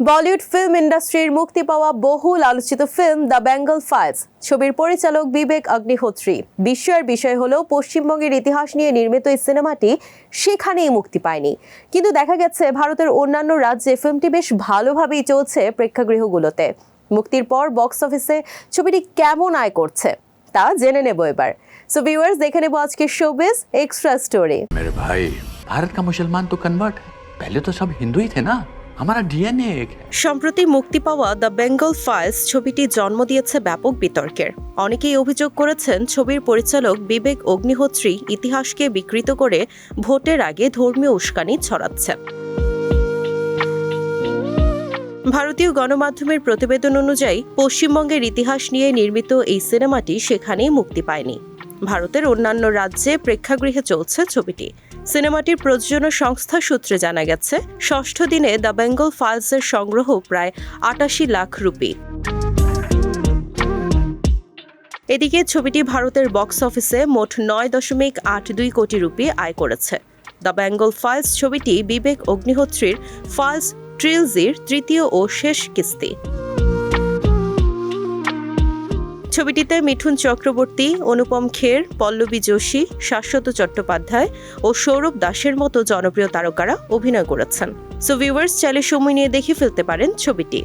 Bollywood film ইন্ডাস্ট্রির মুক্তি পাওয়া বহুল আলোচিত ফিল্ম দ্য বেঙ্গল ফাইলস। ছবির পরিচালক বিবেক অগ্নিহোত্রী। বিস্ময়ের বিষয় হলেও পশ্চিমবঙ্গের ইতিহাস নিয়ে নির্মিত এই সিনেমাটি সেখানেই মুক্তি পায়নি। কিন্তু দেখা গেছে, ভারতের অন্যান্য রাজ্যে ফিল্মটি বেশ ভালোভাবেই চলছে প্রেক্ষাগৃহগুলোতে। মুক্তির পর বক্স অফিসে ছবিটি কেমন আয় করছে, তা জেনে নেব এবার। সো ভিউয়ার্স দেখে নেব আজকের শোবিজ এক্সট্রা স্টোরি মেরে ভাই ভারত কা মুসলমান তো কনভার্ট পহলে তো সব হিন্দুই থে না সম্প্রতি মুক্তি পাওয়া দ্য বেঙ্গল ফাইলস ছবিটি জন্ম দিয়েছে ব্যাপক বিতর্কের। অনেকেই অভিযোগ করেছেন ছবির পরিচালক বিবেক অগ্নিহোত্রী ইতিহাসকে বিকৃত করে ভোটের আগে ধর্মীয় উস্কানি ছড়াচ্ছেন ভারতীয় গণমাধ্যমের প্রতিবেদন অনুযায়ী পশ্চিমবঙ্গের ইতিহাস নিয়ে নির্মিত এই সিনেমাটি সেখানেই মুক্তি পায়নি। ভারতের অন্যান্য রাজ্যে প্রেক্ষাগৃহে চলছে ছবিটি। সিনেমাটির প্রযোজনা সংস্থা সূত্রে জানা গেছে, ষষ্ঠ দিনে দ্য বেঙ্গল ফাইলসের সংগ্রহ প্রায় আটাশি লাখ রুপি। এদিকে ছবিটি ভারতের বক্স অফিসে মোট নয় দশমিক আট দুই কোটি রুপি আয় করেছে। দ্য বেঙ্গল ফাইলস ছবিটি বিবেক অগ্নিহোত্রীর ফাইলস ট্রিলজির তৃতীয় ও শেষ কিস্তি। ছবিটিতে মিঠুন চক্রবর্তী, অনুপম খের, পল্লবী যোশী, শাশ্বত চট্টোপাধ্যায় ও সৌরভ দাসের মতো জনপ্রিয় তারকারা অভিনয় করেছেন। সো ভিউয়ার্স চাইলে সময় নিয়ে দেখে ফেলতে পারেন ছবিটি।